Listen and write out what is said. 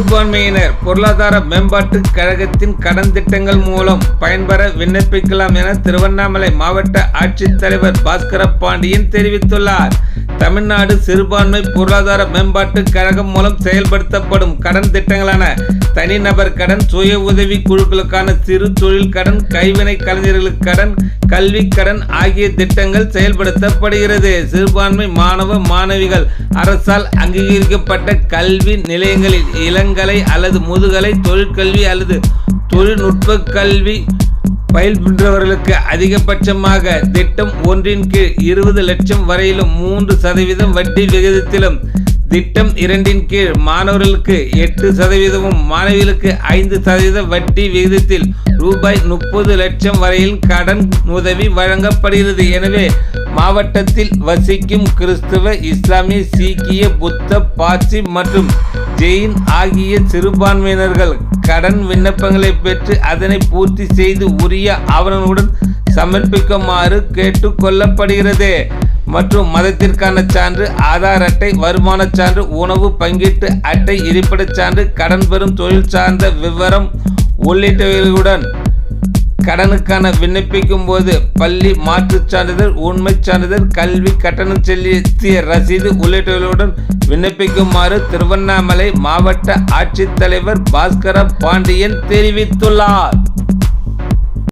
சிறுபான்மையினர் பொருளாதார மேம்பாட்டு கழகத்தின் கடன் திட்டங்கள் மூலம் பயன்பெற விண்ணப்பிக்கலாம் என திருவண்ணாமலை மாவட்ட ஆட்சித்தலைவர் பாஸ்கர பாண்டியன் தெரிவித்துள்ளார். தமிழ்நாடு சிறுபான்மை பொருளாதார மேம்பாட்டு கழகம் மூலம் செயல்படுத்தப்படும் கடன் திட்டங்களான தனிநபர் கடன் சுய உதவி குழுக்களுக்கான சிறு தொழில் கடன் கைவினை கலைஞர்களுக்கு கடன் கல்வி கடன் ஆகிய திட்டங்கள் செயல்படுத்தப்படுகிறது. சிறுபான்மை மாணவ மாணவிகள் அரசால் அங்கீகரிக்கப்பட்ட கல்வி நிலையங்களில் இளங்கலை அல்லது முதுகலை தொழிற்கல்வி அல்லது தொழில்நுட்ப கல்வி பயில்கின்றவர்களுக்கு அதிகபட்சமாக திட்டம் ஒன்றின் கீழ் இருபது லட்சம் வரையிலும் மூன்று சதவீதம் வட்டி விகிதத்திலும் திட்டம் இரண்டின் கீழ் மாணவர்களுக்கு எட்டு சதவீதமும் மாணவிகளுக்கு ஐந்து சதவீத வட்டி விகிதத்தில் ரூபாய் முப்பது லட்சம் வரையில் கடன் உதவி வழங்கப்படுகிறது. எனவே மாவட்டத்தில் வசிக்கும் கிறிஸ்துவ இஸ்லாமிய சீக்கிய புத்த பார்சி மற்றும் ஜெயின் ஆகிய சிறுபான்மையினர்கள் கடன் விண்ணப்பங்களை பெற்று அதனை பூர்த்தி செய்து உரிய ஆவணங்களுடன் சமர்ப்பிக்குமாறு கேட்டுக்கொள்ளப்படுகிறது. மற்றும் மதத்திற்கான சான்று ஆதார் அட்டை வருமான சான்று உணவு பங்கீட்டு அட்டை இருப்பிடச் சான்று கடன் பெறும் தொழில் சார்ந்த விவரம் உள்ளிட்டவைகளுடன் கடனுக்கான விண்ணப்பிக்கும் போது பள்ளி மாற்றுச் சான்றிதழ் உண்மைச் சான்றிதழ் கல்வி கட்டணம் செலுத்திய ரசீது உள்ளிட்டவர்களுடன் விண்ணப்பிக்குமாறு திருவண்ணாமலை மாவட்ட ஆட்சித்தலைவர் பாஸ்கர பாண்டியன் தெரிவித்துள்ளார்.